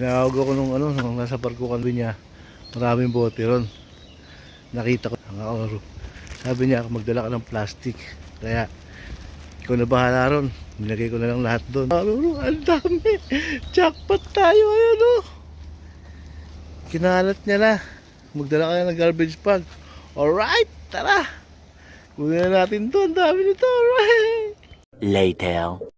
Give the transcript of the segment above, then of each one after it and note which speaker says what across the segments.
Speaker 1: Tinawag ako nung ano, nung nasa barko kami niya. Maraming bote ron. Nakita ko ang oro. Sabi niya magdala ka ng plastic. Kaya ikaw na bahala ron. Nilagay ko na lang lahat doon. Aro, ang dami. Jackpot tayo ayan oh. Kinalat niya na. Magdala ka ng garbage bag. Alright, tara. Kunin na natin. Ang dami nito. Alright.
Speaker 2: Later.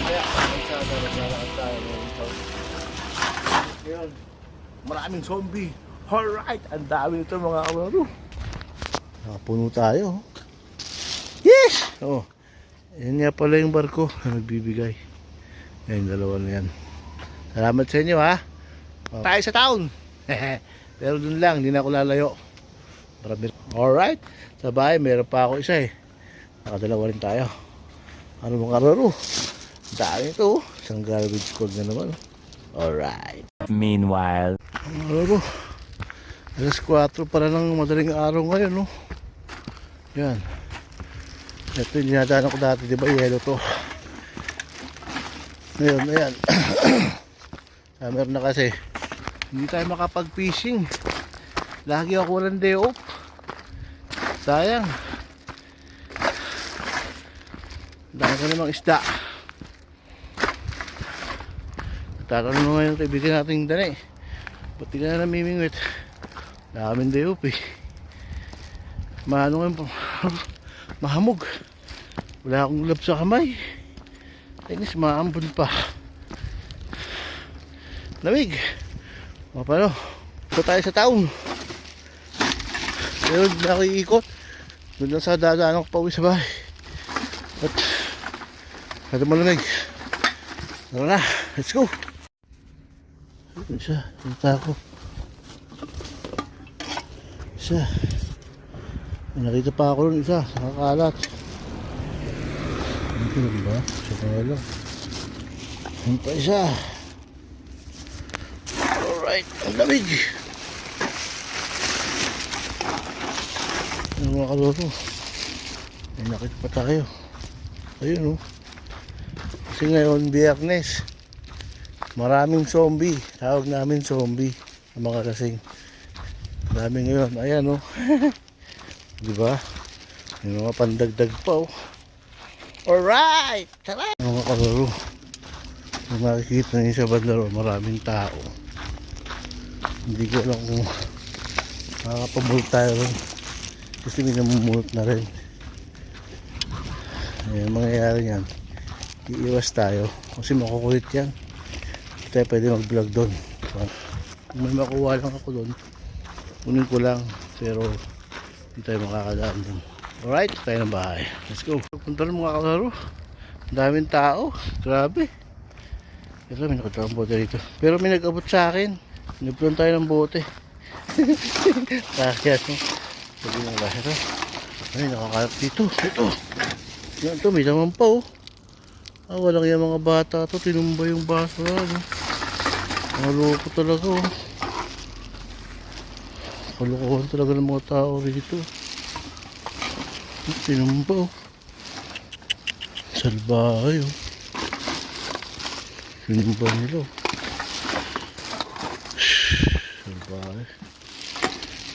Speaker 1: Kaya, magsada, naglalakad tayo ngayon Ngayon, maraming zombie. Alright, ang dami nito mga kamaro. Nakapuno tayo. oh. Yes! Oh, yan nga pala yung barko na nagbibigay. Yan, dalawa na yan. Salamat sa inyo ha. Oh. Tayo sa town. Pero dun lang, hindi na ako lalayo. Alright, sa bahay meron pa ako isa eh. Nakadalawa rin tayo. Ano mga kararo? Dami ito. oh. Isang garbage bag na naman. oh. Alright.
Speaker 2: Meanwhile.
Speaker 1: Mga kararo. Alas 4 para ng madaling araw ngayon. No? Yan. Ito yung dinadaan ko dati. Di ba yellow to? Ngayon, ayan. Summer na kasi. Hindi tayo makapag-fishing. Lagi ako walang day off. Sayang. Dami ko namang isda. Tatanong mo ngayon kaibigan nating dani. Ba't di ka na namimingwit? Daming day off eh. Maano ngayon. Mahamog. Wala akong lab sa kamay. Tingis, maambon pa. Lamig. O paano? Ito tayo sa town. Pero nakiikot. Doon lang sa dadaan ako pauwi sa bahay. At Kada malamig. Tara na, let's go. Ito Isa, punta ako. Isa. Nakita pa ako rin isa, nakakalat. Ano ba ba? Isa pa wala. Ano pa isa? Alright, ang lamig. Ano mga kaloro? Nakita pa tayo. Ayun oh. Kasi ngayon, biyernes. Maraming zombie. Tawag namin zombie. Ang mga kasing. Dami ngayon. Ayan oh. Di ba? May mga pandagdag pa oh. Alright! Tara! Mga kalaro. Kung makikita niyo sa bandaro, maraming tao. Hindi ko alam kung makakapamulot tayo rin. Kasi may namumulot na rin. Ayan, mangyayari yan. Iiwas tayo. Kasi makukulit yan. Tayo pwede mag-vlog doon. Kung may makuha lang ako doon, kunin ko lang. Pero hindi tayo makakadaan doon. Alright, tayo ng bahay. Let's go. Punta rin mga kalaro. Ang daming tao. Grabe. Ito, may nakatawang bote dito. Pero may nag-abot sa akin. Nagpulong tayo ng bote. Kaya, no? Sabi ba, ito. Ay, nakakalap dito. Ito. Yan to, may laman pa, oh. Ah, walang yung mga bata to. Tinumba yung baso na. No? Mga loko talaga oh. Kalokohan talaga ng mga tao rito. Tinumba oh. Salbahay oh. Tinumba nila oh. Salbahay.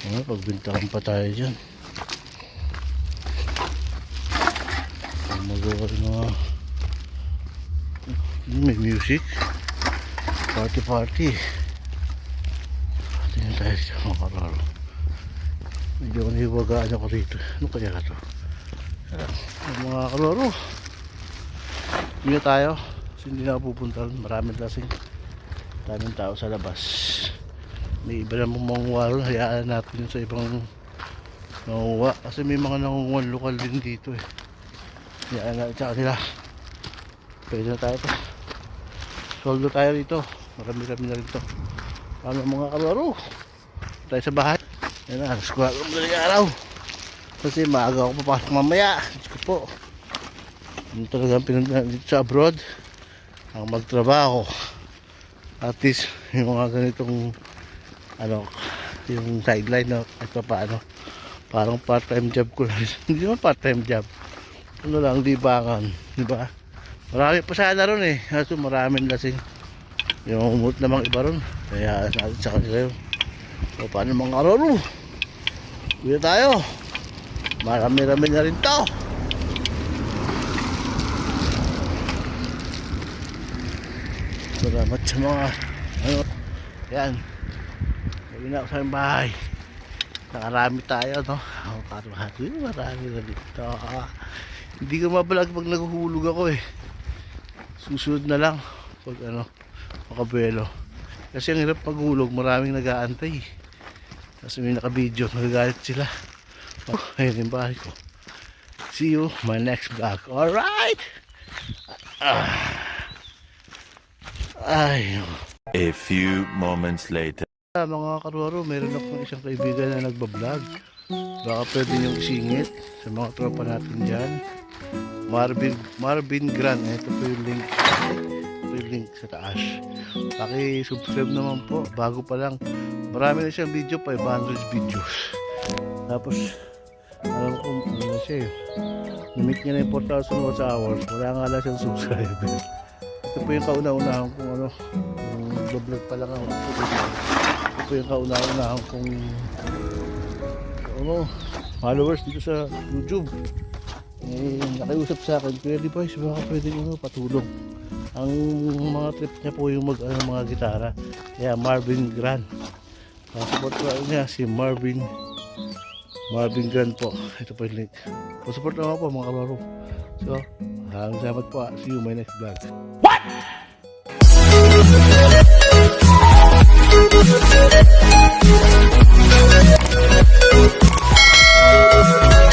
Speaker 1: Ah, pagbintahan pa tayo dyan. Magawa ng mga may music. Party party. Tingnan tayo sa mga kararo. Medyo niwagaan ako rito. Ano kaya ka to? Ah, ang mga kararo. Hindi na tayo. Kasi hindi na pupunta. Maraming lasing. Daming tao sa labas. May iba namang manguwalo. Hayaan natin yun sa ibang nanguwa. Kasi may mga nangunguha lokal din dito eh. Hayaan natin sa kanila. Pwede na tayo to. Soldo tayo rito. Marami-rami na rito. Paano mga kalaro? Tayo sa bahay. Yan na, alas 4 ng madaling araw. Kasi maaga ako papasok mamaya. Diyos ko po. Yun talaga ang pinunta dito sa abroad. Ang magtrabaho. At least, yung mga ganitong ano, yung sideline na pa paano. Parang part-time job ko lang. Hindi naman part-time job. Ano lang, libangan. Di ba? Marami pa sana ron eh. Kaso maraming lasing. Yung umut namang iba ron. Kaya natin sa kanila yun. O paano mga kararo? Kuya tayo. Marami-rami na rin to. Salamat sa mga ano. Yan. Sabi na ako sa bahay. Nakarami tayo, no? Ako karami. Marami na dito. Hindi ko mabalag pag naguhulog ako eh. Susunod na lang pag ano, makabelo. Kasi ang hirap maghulog, maraming nag-aantay. Kasi may nakabideo, nagagalit sila. Oh, ayun yung bahay ko. See you my next vlog. Alright! Ah. Ay,
Speaker 2: A few moments later.
Speaker 1: Ah, mga karuaro, meron akong isang kaibigan na nagbablog. Baka pwede niyong isingit sa mga tropa natin dyan. Marvin, Marvin Gran. Ito po yung link. Ito yung link sa taas. Paki-subscribe naman po. Bago pa lang. Marami na siyang video, 500 videos. Tapos, alam ko, ano na siya eh. Namit niya na yung 4,000 watch hours. Wala nga lang siyang subscriber. Ito po yung kauna-unahan kong ano, vlog pa lang ako. Ito po yung kauna-unahan kong ano, followers dito sa YouTube nakiusap sa akin Kuya Device baka pwede nyo patulong. Ang mga trip niya po yung mag ano, mga gitara. Kaya Marvin Grant support ko niya si Marvin Marvin Grant po. Ito po yung link. Support naman po mga kalaro so maraming salamat po ah. see you my next vlog. What? Thank you.